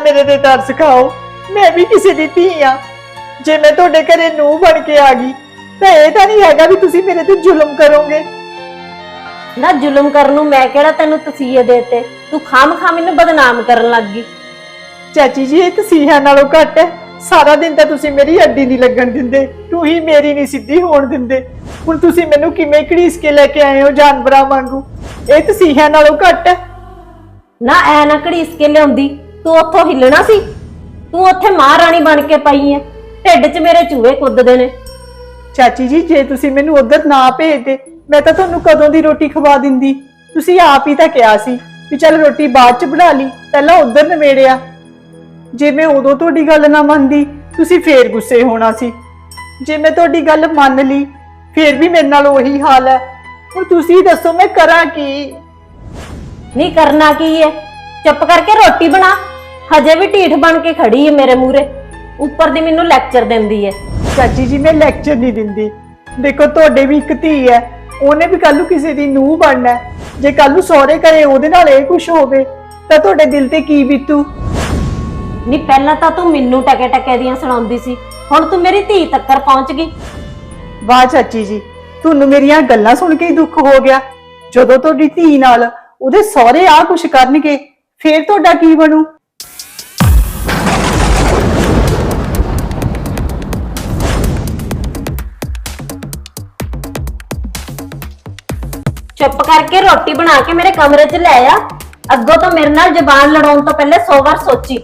ਮੇਰੇ ਤੇ ਤਰਸ ਖਾਓ ਮੈਂ ਵੀ ਕਿਸੇ ਦੀ ਧੀ ਆ। ਜੇ ਮੈਂ ਤੁਹਾਡੇ ਘਰੇ ਨੂੰ ਬਣ ਕੇ ਆ ਗਈ ਤਾਂ ਇਹ ਤਾਂ ਨਹੀਂ ਹੈਗਾ ਵੀ ਤੁਸੀਂ ਮੇਰੇ ਤੇ ਜ਼ੁਲਮ ਕਰੋਗੇ। ਨਾ ਜ਼ੁਲਮ ਕਰਨ ਨੂੰ ਮੈਂ ਕਿਹੜਾ ਤੈਨੂੰ ਤਸੀਹੇ ਦੇਤੇ? ਤੂੰ ਖਾਮ ਖਾਮ ਮੈਨੂੰ ਬਦਨਾਮ ਕਰਨ ਲੱਗ ਗਈ। ਚਾਚੀ ਜੀ ਇਹ ਤਸੀਹਾਂ ਨਾਲੋਂ ਘੱਟ ਹੈ। ਸਾਰਾ ਦਿਨ ਤਾਂ ਤੁਸੀਂ ਮੇਰੀ ਅੱਡੀ ਨਹੀਂ ਲੱਗਣ ਦਿੰਦੇ। ਤੂੰ ਹੀ ਮੇਰੀ ਨਹੀਂ ਸਿੱਧੀ ਹੋਣ ਦਿੰਦੇ। ਹੁਣ ਤੁਸੀਂ ਮੈਨੂੰ ਕਿਵੇਂ ਘੜੀਸ ਕੇ ਲੈ ਕੇ ਆਏ ਹੋ ਜਾਨਵਰਾਂ ਵਾਂਗੂ? ਇਹ ਤਸੀਹਾਂ ਨਾਲੋਂ ਘੱਟ ਹੈ। ਨਾ ਐ ਨਾ ਘੜੀਸ ਕੇ ਲਿਆਉਂਦੀ। ਤੂੰ ਉੱਥੋਂ ਹਿੱਲਣਾ ਸੀ? ਤੂੰ ਉੱਥੇ ਮਹਾਰਾਣੀ ਬਣ ਕੇ ਪਈ ਐ। ਢਿੱਡ 'ਚ ਮੇਰੇ ਚੂਹੇ ਕੁੱਦਦੇ ਨੇ। ਚਾਚੀ ਜੀ ਜੇ ਤੁਸੀਂ ਮੈਨੂੰ ਉਧਰ ਨਾ ਭੇਜਦੇ ਮੈਂ ਤਾਂ ਤੁਹਾਨੂੰ ਕਦੋਂ ਦੀ ਰੋਟੀ ਖਵਾ ਦਿੰਦੀ? ਤੁਸੀਂ ਆਪ ਹੀ ਤਾਂ ਕਿਹਾ ਸੀ ਵੀ ਚੱਲ ਰੋਟੀ ਬਾਅਦ ਚ ਬਣਾ ਲਈ ਪਹਿਲਾਂ ਉਧਰ ਨਵੇੜਿਆ ਜੇ ਮੈਂ ਉਦੋਂ ਤੁਹਾਡੀ ਗੱਲ ਨਾ ਮੰਨਦੀ ਤੁਸੀਂ ਫੇਰ ਗੁੱਸੇ ਹੋਣਾ ਸੀ। ਜੇ ਮੈਂ ਤੁਹਾਡੀ ਗੱਲ ਮੰਨ ਲਈ ਫੇਰ ਵੀ ਮੇਰੇ ਨਾਲ ਉਹੀ ਹਾਲ ਹੈ। ਹੁਣ ਤੁਸੀਂ ਦੱਸੋ ਮੈਂ ਕਰਾਂ ਕੀ? ਨਹੀਂ ਕਰਨਾ ਕੀ ਐ? ਚੁੱਪ ਕਰਕੇ ਰੋਟੀ ਬਣਾ। ਹਜੇ ਵੀ ਢੀਠ ਬਣ ਕੇ ਖੜੀ ਐ ਮੇਰੇ ਮੂਹਰੇ। ਉੱਪਰ ਦੀ ਮੈਨੂੰ ਲੈਕਚਰ ਦਿੰਦੀ ਐ ਚਾਚੀ ਜੀ ਮੈਂ ਲੈਕਚਰ ਨਹੀਂ ਦਿੰਦੀ। ਦੇਖੋ ਤੁਹਾਡੇ ਵੀ ਇੱਕ ਧੀ ਹੈ। ਉਹਨੇ ਵੀ ਕੱਲ ਨੂੰ ਕਿਸੇ ਦੀ ਨੂੰਹ ਬਣਨਾ ਹੈ। ਜੇ ਕੱਲ ਨੂੰ ਸਹੁਰੇ ਘਰੇ ਉਹਦੇ ਨਾਲ ਇਹ ਕੁਝ ਹੋਵੇ ਤਾਂ ਤੁਹਾਡੇ ਦਿਲ ਤੇ ਕੀ ਬੀਤੂ? ਨਹੀਂ ਪਹਿਲਾਂ ਤਾਂ ਤੂੰ ਮੈਨੂੰ ਟਕੇ ਟਕੇ ਦੀਆਂ ਸੁਣਾਉਂਦੀ ਸੀ। ਹੁਣ ਤੂੰ ਮੇਰੀ ਧੀ ਤੱਕਰ ਪਹੁੰਚ ਗਈ। ਵਾਹ ਚਾਚੀ ਜੀ ਤੁਹਾਨੂੰ ਮੇਰੀਆਂ ਗੱਲਾਂ ਸੁਣ ਕੇ ਹੀ ਦੁੱਖ ਹੋ ਗਿਆ। ਜਦੋਂ ਤੁਹਾਡੀ ਧੀ ਨਾਲ ਉਹਦੇ ਸਹੁਰੇ ਆ ਕੁਝ ਕਰਨਗੇ ਫੇਰ ਤੁਹਾਡਾ ਕੀ ਬਣੂ? ਚੁੱਪ ਕਰਕੇ ਰੋਟੀ ਬਣਾ ਕੇ ਮੇਰੇ ਕਮਰੇ 'ਚ ਲੈ ਆ। ਅੱਗੋਂ ਤੋਂ ਮੇਰੇ ਨਾਲ ਜ਼ਬਾਨ ਲੜਾਉਣ ਤੋਂ ਪਹਿਲੇ 100 ਵਾਰ ਸੋਚੀ।